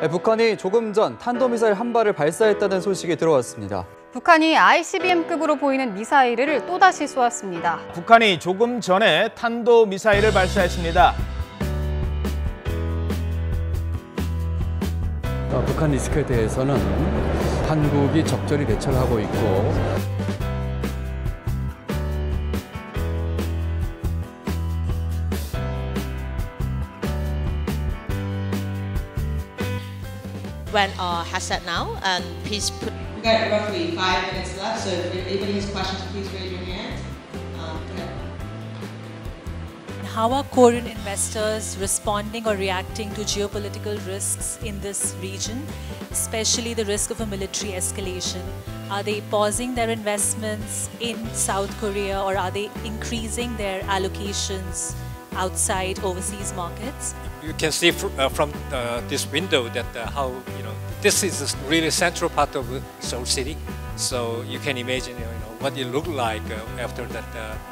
네, 북한이 조금 전 탄도미사일 한 발을 발사했다는 소식이 들어왔습니다. 북한이 ICBM급으로 보이는 미사일을 또다시 쏘았습니다. 북한이 조금 전에 탄도 미사일을 발사했습니다. 어, 북한 리스크에 대해서는 한국이 적절히 대처를 하고 있고 when uh, hashtag now and please put We've got roughly five minutes left, so if anybody has questions, please raise your hand. Um. How are Korean investors responding or reacting to geopolitical risks in this region, especially the risk of a military escalation? Are they pausing their investments in South Korea or are they increasing their allocations outside overseas markets? You can see fr- uh, from uh, this window that uh, how you know this is a really central part of Seoul City. So you can imagine you know what it looked like after that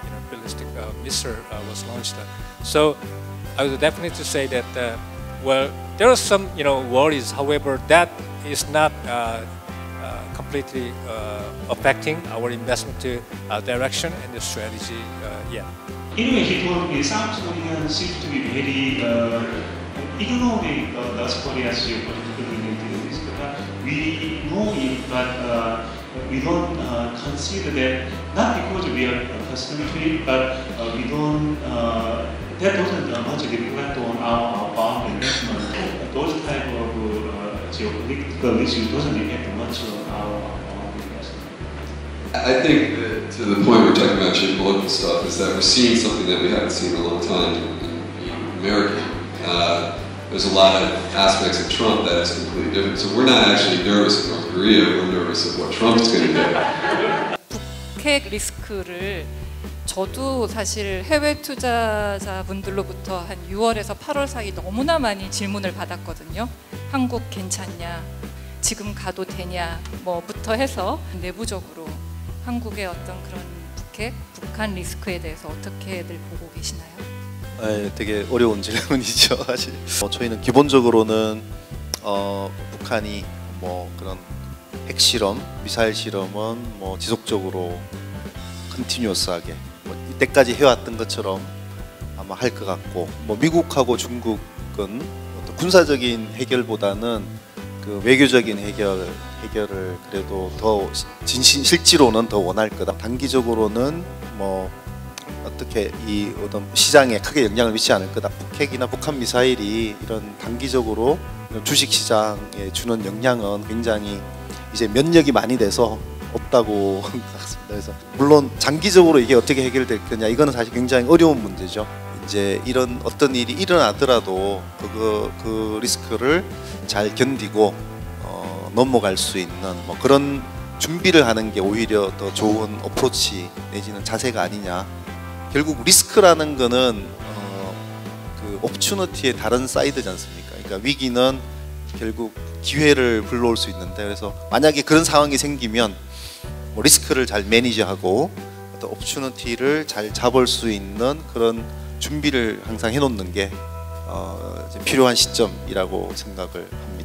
you know ballistic missile was launched. So I would definitely say that well there are some you know worries. However, that is not. Completely uh, affecting our investment uh, direction and the strategy uh, yet. Anyway, South very uh, uh, North Korea's geopolitical related. But we know it, but uh, we don't uh, consider that not because we are accustomed to it, but uh, we don't. Uh, that doesn't uh, much reflect on our, our bond investment. Those type of uh, geopolitical issues doesn't impact much on our. I think to the point we're talking about geopolitical stuff is that we're seeing something that we haven't seen in a long time in, in America. Uh, there's a lot of aspects of Trump that is completely different. So we're not actually nervous of North Korea. We're nervous of what Trump's going to do. 북핵 리스크를 저도 사실 해외 투자자분들로부터 한 6월에서 8월 사이 너무나 많이 질문을 받았거든요. 한국 괜찮냐? 지금 가도 되냐? 뭐부터 해서 내부적으로 한국의 어떤 그런 북핵, 북한 리스크에 대해서 어떻게들 보고 계시나요? 네, 되게 어려운 질문이죠, 사실. 어, 저희는 기본적으로는 어, 북한이 뭐 그런 핵실험, 미사일 실험은 뭐 지속적으로 컨티뉴어스하게 뭐 이때까지 해왔던 것처럼 아마 할 것 같고 뭐 미국하고 중국은 군사적인 해결보다는 그 외교적인 해결 해결을 그래도 더 진신 실제로는 더 원할 거다. 단기적으로는 뭐 어떻게 이 어떤 시장에 크게 영향을 미치지 않을 거다. 북핵이나 북한 미사일이 이런 단기적으로 주식 시장에 주는 영향은 굉장히 이제 면역이 많이 돼서 없다고 같습니다. 그래서 물론 장기적으로 이게 어떻게 해결될 거냐 이거는 사실 굉장히 어려운 문제죠. 이제 이런 어떤 일이 일어나더라도 그거 그 리스크를 잘 견디고 어, 넘어갈 수 있는 뭐 그런 준비를 하는 게 오히려 더 좋은 어프로치 내지는 자세가 아니냐. 결국 리스크라는 거는 어, 그 옵추너티의 다른 사이드지 않습니까? 그러니까 위기는 결국 기회를 불러올 수 있는데 그래서 만약에 그런 상황이 생기면 뭐 리스크를 잘 매니저하고 어떤 옵추너티를 잘 잡을 수 있는 그런 준비를 항상 해놓는 게 어, 필요한 시점이라고 생각을 합니다.